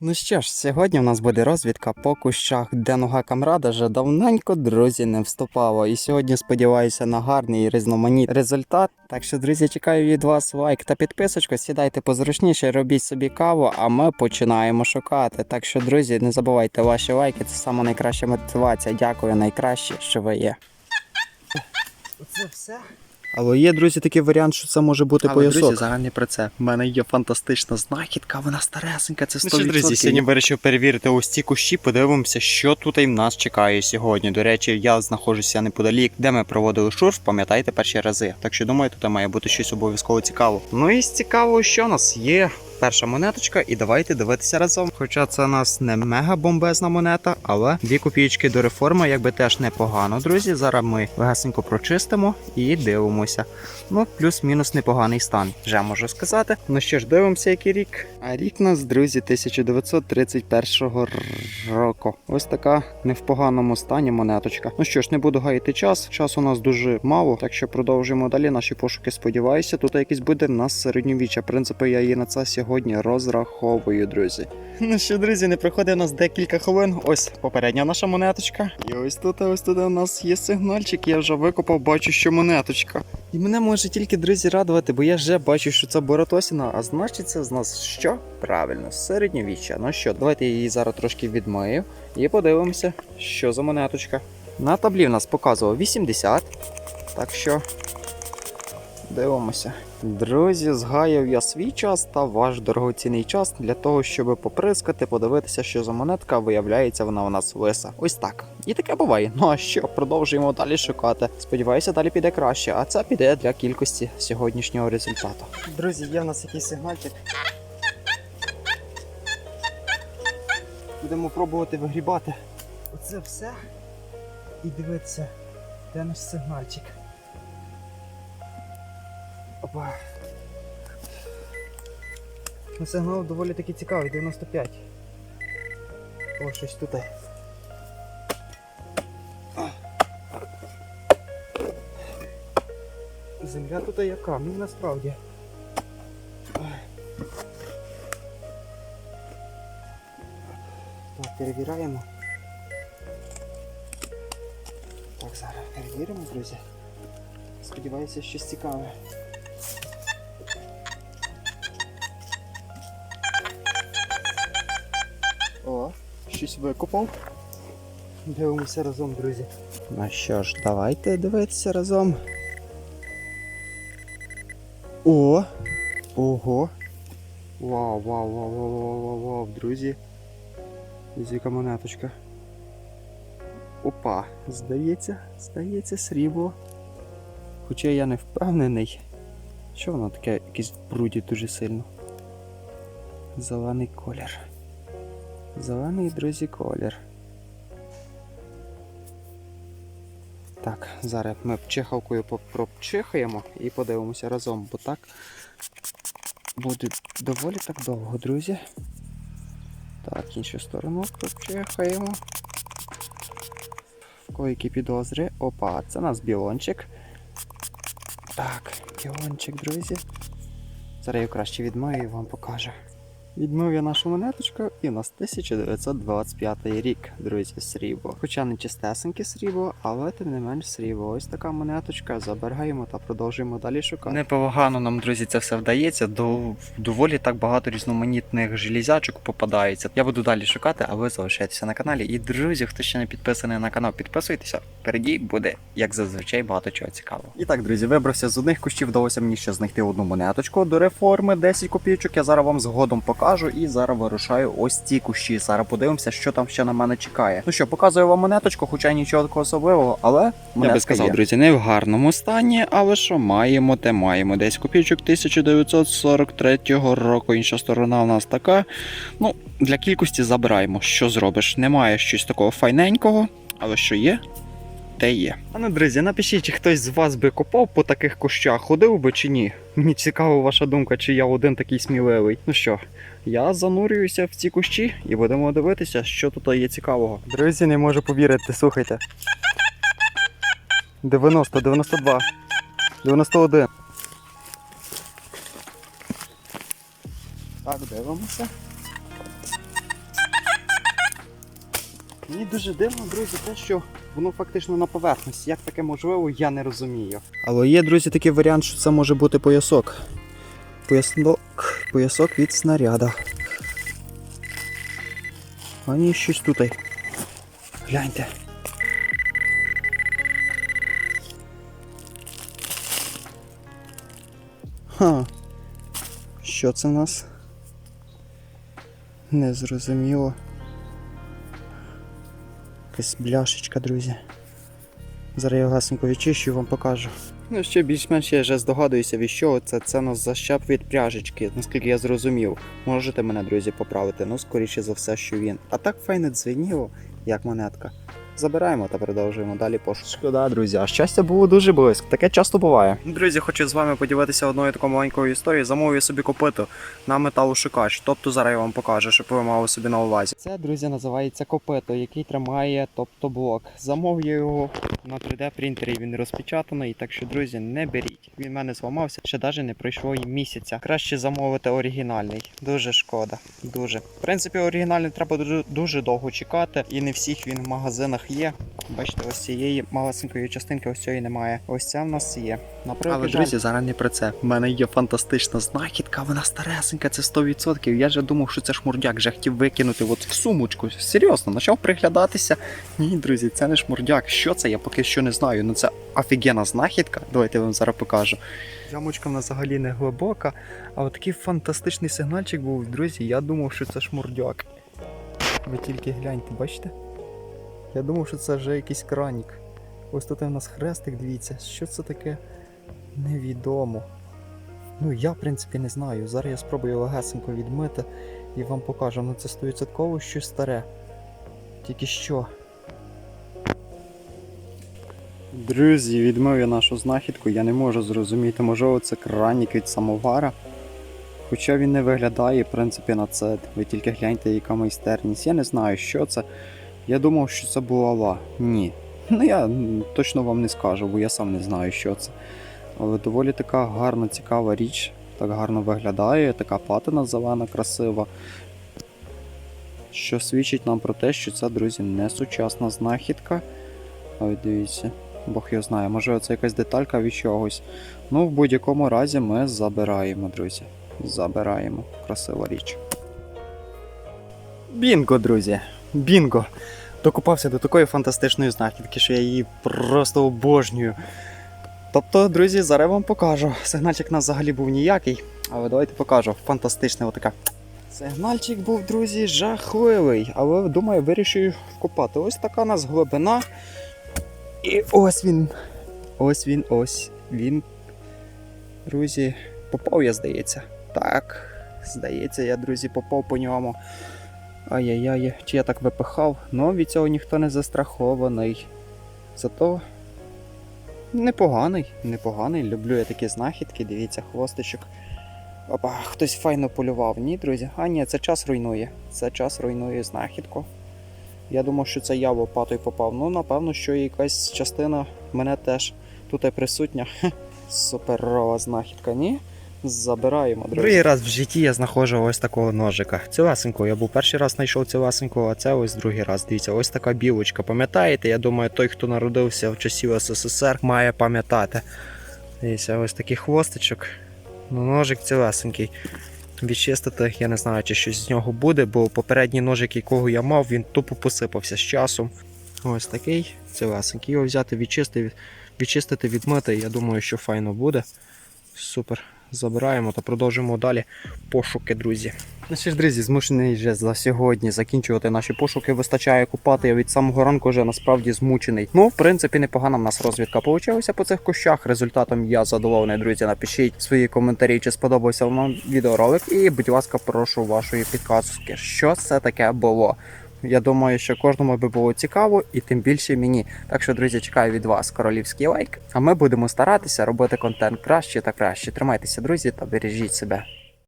Ну що ж, сьогодні у нас буде розвідка по кущах, де нога камрада вже давненько друзі не вступала. І сьогодні сподіваюся на гарний і різноманітний результат. Так що, друзі, чекаю від вас лайк та підписочку. Сідайте позручніше, робіть собі каву, а ми починаємо шукати. Так що, друзі, не забувайте ваші лайки, це саме найкраща мотивація. Дякую, найкраще, що ви є. Оце все. Але є, друзі, такий варіант, що це може бути Але, друзі, зараз не про це. У мене є фантастична знахідка, вона старесенька, це 100%. Ну що, друзі, сьогодні вирішив перевірити ось ці кущі, подивимося, що тут і в нас чекає сьогодні. До речі, я знаходжуся неподалік, де ми проводили шурф, пам'ятаєте, перші рази. Так що думаю, тут має бути щось обов'язково цікаво. Ну і цікаво, що у нас є. Перша монеточка, і давайте дивитися разом. Хоча це у нас не мега бомбезна монета, але дві копійки до реформи, якби теж непогано, друзі. Зараз ми легесенько прочистимо і дивимося. Ну, плюс-мінус непоганий стан, вже можу сказати. Ну що ж, дивимося, який рік. А рік нас, друзі, 1931 року. Ось така не в поганому стані монеточка. Ну що ж, не буду гаяти час. Часу у нас дуже мало, так що продовжуємо далі наші пошуки. Сподіваюся, тут якийсь буде в нас середньовіччя. В принципі, я її на це сьогодні розраховую, друзі. Ну що, друзі, не проходить у нас декілька хвилин. Ось попередня наша монеточка. І ось тут, ось тут у нас є сигнальчик. Я вже викопав, бачу, що монеточка. І мене може тільки друзі радувати, бо я вже бачу, що це Боротосіна, а значить це з нас що? Правильно, середньовіччя. Ну що, давайте я її зараз трошки відмию і подивимося, що за монеточка. На таблі в нас показував 80. Так що дивимося. Друзі, згаяв я свій час та ваш дорогоцінний час для того, щоб поприскати, подивитися, що за монетка виявляється, вона у нас лиса. Ось так. І таке буває. Ну а що, продовжуємо далі шукати. Сподіваюся, далі піде краще, а це піде для кількості сьогоднішнього результату. Друзі, є в нас якийсь сигнальчик. Будемо пробувати вигрібати. Оце все. І дивитися, де наш сигнальчик. Опа. Ну, сигнал доволі таки цікавий, 95. О, щось тут. Земля тут яка, ну насправді. Так, перевіряємо. Так, зараз перевіримо, друзі. Сподіваюся, щось цікаве. Щось викопав. Дивимося разом, друзі. Ну що ж, давайте дивитися разом. О! Ого! Вау, вау, вау, вау, вау, вау, вау, друзі. Яка монеточка. Опа, здається, здається, срібло. Хоча я не впевнений, що воно таке якесь в бруді дуже сильно. Зелений колір. Зелений, друзі, колір. Так, зараз ми пчихавкою пропчихаємо і подивимося разом, бо так буде доволі так довго, друзі. Так, іншу сторону пропчихаємо. Кого підозри. Опа, це у нас білончик. Так, білончик, друзі. Зараз я краще відмию і вам покажу. Відмив я нашу монеточку і у нас 1925 рік, друзі, срібло. Хоча не чистесеньке срібло, але тим не менш срібло. Ось така монеточка. Забергаємо та продовжуємо далі шукати. Непогано нам, друзі, це все вдається. До доволі так багато різноманітних железячок попадається. Я буду далі шукати, а ви залишайтеся на каналі. І друзі, хто ще не підписаний на канал, підписуйтеся. Впереді буде, як зазвичай, багато чого цікавого. І так, друзі, вибрався з одних кущів, вдалося мені ще знайти одну монеточку до реформи, 10 копійочок. Я зараз вам згодом покажу і зараз вирушаю ось ці кущі. Зараз подивимося, що там ще на мене чекає. Ну що, показую вам монеточку, хоча нічого такого особливого, але Я би сказав, є. друзі, не в гарному стані, але що маємо, те маємо. Десь копійочок 1943 року. Інша сторона у нас така. Ну, для кількості забираємо. Що зробиш? Немає щось такого файненького, але що є, те є. А ну, друзі, напишіть, чи хтось з вас би копав по таких кущах, ходив би чи ні. Мені цікава ваша думка, чи я один такий сміливий. Ну що, я занурююся в ці кущі і будемо дивитися, що тут є цікавого. Друзі, не можу повірити, слухайте. 90, 92, 91. Так, дивимося. Мені дуже дивно, друзі, те, що воно фактично на поверхності. Як таке можливо, я не розумію. Але є, друзі, такий варіант, що це може бути поясок. Пояснок, поясок від снаряда. А ні, щось тут. Гляньте. Ха. Що це в нас? Незрозуміло. Якась бляшечка, друзі. Зараз я гасенько відчищу і вам покажу. Ну, ще більш-менш я вже здогадуюся, від чого це. Це нас защеп від пряжечки, наскільки я зрозумів. Можете мене, друзі, поправити, ну скоріше за все, що він. А так файне дзвеніло, як монетка. Забираємо та продовжуємо далі пошук. Шкода, друзі, а щастя було дуже близько. Таке часто буває. Друзі, хочу з вами поділитися одною такою маленькою історією. Замовив собі копито на металошукач. Тобто зараз я вам покажу, щоб ви мали собі на увазі. Це, друзі, називається копито, який тримає тобто блок. Замовив я його на 3D принтері. Він розпечатаний, так що, друзі, не беріть. Він в мене зламався, ще навіть не пройшло і місяця. Краще замовити оригінальний. Дуже шкода. Дуже. В принципі, оригінальний треба дуже, дуже довго чекати, і не всіх він в магазинах є. Бачите, ось цієї малесенької частинки, ось цієї немає. Ось ця в нас є. Наприклад, Але, друзі, зараз не про це. У мене є фантастична знахідка, вона старесенька, це 100%. Я вже думав, що це шмурдяк, вже хотів викинути от в сумочку. Серйозно, почав приглядатися. Ні, друзі, це не шмурдяк. Що це? Я поки що не знаю. Ну це офігенна знахідка. Давайте я вам зараз покажу. Ямочка в взагалі не глибока, а от такий фантастичний сигнальчик був, друзі. Я думав, що це шмурдяк. Ви тільки гляньте, бачите? Я думав, що це вже якийсь кранік. Ось тут у нас хрестик, дивіться, що це таке невідомо. Ну, я, в принципі, не знаю. Зараз я спробую легесенько відмити і вам покажу. Ну це 100% щось старе. Тільки що. Друзі, відмив я нашу знахідку, я не можу зрозуміти, можливо, це кранік від самовара. Хоча він не виглядає, в принципі, на це. Ви тільки гляньте, яка майстерність. Я не знаю, що це. Я думав, що це булава. Ні. Ну я точно вам не скажу, бо я сам не знаю, що це. Але доволі така гарна, цікава річ. Так гарно виглядає, така патина зелена, красива. Що свідчить нам про те, що це, друзі, не сучасна знахідка. Ой, дивіться, Бог його знає, може це якась деталька від чогось. Ну, в будь-якому разі ми забираємо, друзі. Забираємо. Красива річ. Бінго, друзі! Бінго! Докупався до такої фантастичної знахідки, що я її просто обожнюю. Тобто, друзі, зараз вам покажу. Сигнальчик у нас взагалі був ніякий, але давайте покажу. Фантастична отака. Сигнальчик був, друзі, жахливий, але думаю, вирішую вкопати. Ось така у нас глибина. І ось він. Ось він, ось він. Друзі, попав я, здається. Так, здається, я, друзі, попав по ньому. Ай-яй-яй, чи я так випихав, ну від цього ніхто не застрахований. Зато непоганий, непоганий. Люблю я такі знахідки, дивіться, хвостичок. Опа, хтось файно полював. Ні, друзі. А ні, це час руйнує. Це час руйнує знахідку. Я думав, що це я лопатою попав. Ну, напевно, що якась частина мене теж тут і присутня. Суперова знахідка, ні? Забираємо, друзі. Другий раз в житті я знаходжу ось такого ножика. Цілесенького. Я був перший раз знайшов цілесенького, а це ось другий раз. Дивіться, ось така білочка. Пам'ятаєте? Я думаю, той, хто народився в часів СССР, має пам'ятати. Дивіться, ось такий хвостичок. Ну, ножик цілесенький. Відчистити, я не знаю, чи щось з нього буде, бо попередній ножик, якого я мав, він тупо посипався з часом. Ось такий цілесенький. Його взяти, відчистити, відчистити, відмити. Я думаю, що файно буде. Супер. Забираємо та продовжуємо далі пошуки, друзі. Ну що ж, друзі, змушений вже за сьогодні закінчувати наші пошуки. Вистачає купати. Я від самого ранку вже насправді змучений. Ну, в принципі, непогана в нас розвідка получилася по цих кущах. Результатом я задоволений, друзі. Напишіть свої коментарі, чи сподобався вам відеоролик. І, будь ласка, прошу вашої підказки, що це таке було. Я думаю, що кожному би було цікаво, і тим більше мені. Так що, друзі, чекаю від вас королівський лайк. А ми будемо старатися робити контент краще та краще. Тримайтеся, друзі, та бережіть себе.